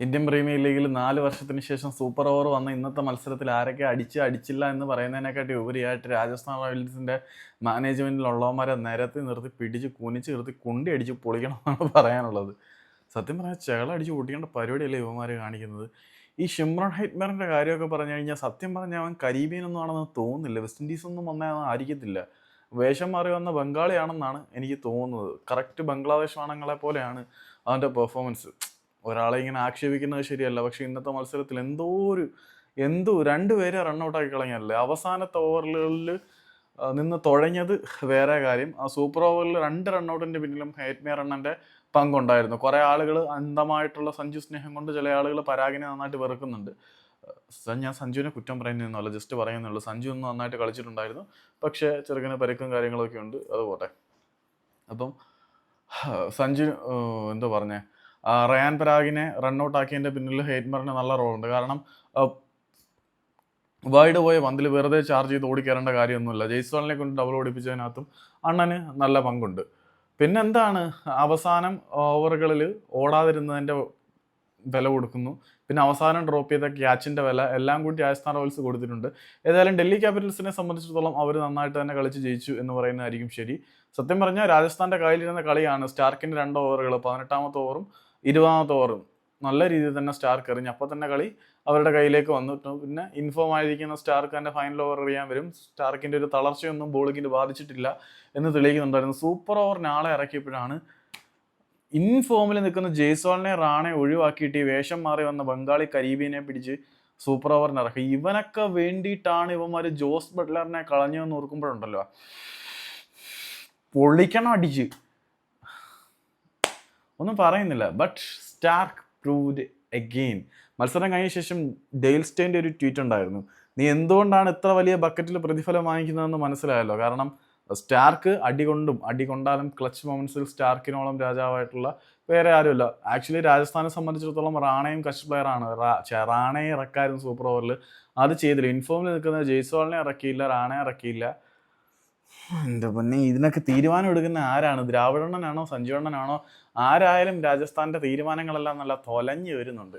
Indian premier ലീഗിൽ നാല് വർഷത്തിന് ശേഷം സൂപ്പർ ഓവർ വന്ന ഇന്നത്തെ മത്സരത്തിൽ ആരൊക്കെ അടിച്ച് അടിച്ചില്ല എന്ന് പറയുന്നതിനെക്കാട്ടി ഉപരിയായിട്ട് രാജസ്ഥാൻ റോയൽസിന്റെ മാനേജ്മെന്റിലുള്ളവന്മാരെ നിരത്തി നിർത്തി പിടിച്ച് കുനിച്ച് നിർത്തി കുണ്ടി അടിച്ച് പൊളിക്കണമെന്നാണ് പറയാനുള്ളത്. സത്യം പറഞ്ഞാൽ ചെകളടിച്ച് പൊട്ടിക്കേണ്ട പരിപാടിയല്ലേ ഇവന്മാർ കാണിക്കുന്നത്? ഈ ഷിമ്രൺ ഹൈറ്റ്മറിന്റെ കാര്യമൊക്കെ പറഞ്ഞു കഴിഞ്ഞാൽ സത്യം പറഞ്ഞാൽ അവൻ കരീബിയൻ ഒന്നും ആണെന്ന് തോന്നുന്നില്ല. വെസ്റ്റ് ഇൻഡീസ് ഒന്നും വന്നാൽ ആയിരിക്കത്തില്ല. വേഷം മാറി വന്ന ബംഗാളിയാണെന്നാണ് എനിക്ക് തോന്നുന്നത്. കറക്റ്റ് ബംഗ്ലാദേശ് ആണുങ്ങളെ പോലെയാണ് അവന്റെ പെർഫോമൻസ് ഒരാളെ ഇങ്ങനെ ആക്ഷേപിക്കുന്നത് ശരിയല്ല. പക്ഷെ ഇന്നത്തെ മത്സരത്തിൽ എന്തോ ഒരു എന്തോ രണ്ടുപേരെ റണ്ണൗട്ടാക്കി കളഞ്ഞല്ലേ അവസാനത്തെ ഓവറുകളിൽ നിന്ന് തുഴഞ്ഞത് വേറെ കാര്യം. ആ സൂപ്പർ ഓവറിൽ രണ്ട് റണ്ണൗട്ടിന്റെ പിന്നിലും ഹേറ്റ്മേ റണ്ണന്റെ പങ്കുണ്ടായിരുന്നു. കുറേ ആളുകൾ അന്ധമായിട്ടുള്ള സഞ്ജു സ്നേഹം കൊണ്ട് ചില ആളുകൾ പരാഗിനെ നന്നായിട്ട് വെറുക്കുന്നുണ്ട്. ഞാൻ സഞ്ജുവിനെ കുറ്റം പറയുന്നതല്ല ജസ്റ്റ് പറയുന്നുള്ളൂ സഞ്ജു ഒന്ന് നന്നായിട്ട് കളിച്ചിട്ടുണ്ടായിരുന്നു. പക്ഷേ ചെറുക്കന് പരിക്കും കാര്യങ്ങളൊക്കെ ഉണ്ട്. അത് പോട്ടെ. അപ്പം സഞ്ജു എന്താ പറഞ്ഞേ? റയാൻ പരാഗിനെ ഔട്ട് ആക്കിയതിന്റെ പിന്നിൽ ഹെയ്റ്റ്മറിന് നല്ല റോളുണ്ട് കാരണം വൈഡ് പോയ പന്തിൽ വെറുതെ ചാർജ് ചെയ്ത് ഓടിക്കേറേണ്ട കാര്യമൊന്നുമില്ല. ജയ്സ്വാളിനെ കൊണ്ട് ഡബിൾ ഓടിപ്പിച്ചതിനകത്തും അണ്ണന് നല്ല പങ്കുണ്ട്. പിന്നെന്താണ്? അവസാനം ഓവറുകളിൽ ഓടാതിരുന്നതിന്റെ വില കൊടുക്കുന്നു. പിന്നെ അവസാനം ഡ്രോപ്പ് ചെയ്ത ക്യാച്ചിന്റെ വില എല്ലാം കൂടി രാജസ്ഥാൻ റോയൽസ് കൊടുത്തിട്ടുണ്ട്. ഏതായാലും ഡൽഹി ക്യാപിറ്റൽസിനെ സംബന്ധിച്ചിടത്തോളം അവർ നന്നായിട്ട് തന്നെ കളിച്ച് ജയിച്ചു എന്ന് പറയുന്നതായിരിക്കും ശരി. സത്യം പറഞ്ഞാൽ രാജസ്ഥാന്റെ കയ്യിലിരുന്ന കളിയാണ് സ്റ്റാർക്കിന്റെ രണ്ട് ഓവറുകൾ പതിനെട്ടാമത്തെ ഓവറും ഇരുപതാമത്തെ ഓവറും നല്ല രീതിയിൽ തന്നെ സ്റ്റാർക്ക് എറിഞ്ഞ് അപ്പോൾ തന്നെ കളി അവരുടെ കയ്യിലേക്ക് വന്നിട്ടു പിന്നെ ഇൻഫോം ആയിരിക്കുന്ന സ്റ്റാർക്ക് തന്നെ ഫൈനൽ ഓവർ എറിയാൻ വരും. സ്റ്റാർക്കിന്റെ ഒരു തളർച്ചയൊന്നും ബോളിങ്ങിന് ബാധിച്ചിട്ടില്ല എന്ന് തെളിയിക്കുന്നുണ്ടായിരുന്നു. സൂപ്പർ ഓവർ നാളെ ഇറക്കിയപ്പോഴാണ് ഇൻഫോമിൽ നിൽക്കുന്ന ജയ്സ്വാളിനെ റാണെ ഒഴിവാക്കിയിട്ട് ഈ വേഷം മാറി വന്ന ബംഗാളി കരീബിയനെ പിടിച്ച് സൂപ്പർ ഓവറിന് ഇറക്കി. ഇവനൊക്കെ വേണ്ടിയിട്ടാണ് ഇവന്മാർ ജോസ് ബട്ട്ലറിനെ കളഞ്ഞു എന്ന് ഓർക്കുമ്പോഴുണ്ടല്ലോ. പൊള്ളിക്കണം അടിച്ച്. ഒന്നും പറയുന്നില്ല. ബട്ട് സ്റ്റാർക്ക് പ്രൂവ്ഡ് എഗെയിൻ മത്സരം കഴിഞ്ഞ ശേഷം ഡെയിൽ സ്റ്റേന്റെ ഒരു ട്വീറ്റ് ഉണ്ടായിരുന്നു. നീ എന്തുകൊണ്ടാണ് ഇത്ര വലിയ ബക്കറ്റിൽ പ്രതിഫലം വാങ്ങിക്കുന്നതെന്ന് മനസ്സിലായല്ലോ? കാരണം സ്റ്റാർക്ക് അടികൊണ്ടും അടി കൊണ്ടാലും ക്ലച്ച് മൊമെൻസിൽ സ്റ്റാർക്കിനോളം രാജാവായിട്ടുള്ള വേറെ ആരുമില്ല. ആക്ച്വലി രാജസ്ഥാനെ സംബന്ധിച്ചിടത്തോളം റാണയും കച്ച് ഛെ, റാണയെ ഇറക്കായിരുന്നു സൂപ്പർ ഓവറിൽ അത് ചെയ്തില്ല. ഇൻഫോമിൽ നിൽക്കുന്ന ജയ്സ്വാളിനെ ഇറക്കിയില്ല റാണയെ ഇറക്കിയില്ല. എന്റെ പിന്നെ ഇതിനൊക്കെ തീരുമാനം എടുക്കുന്ന ആരാണ്? ദ്രാവിഡണ്ണനാണോ സഞ്ജുവണ്ണനാണോ? ആരായാലും രാജസ്ഥാന്റെ തീരുമാനങ്ങളെല്ലാം നല്ല തൊലഞ്ഞു വരുന്നുണ്ട്.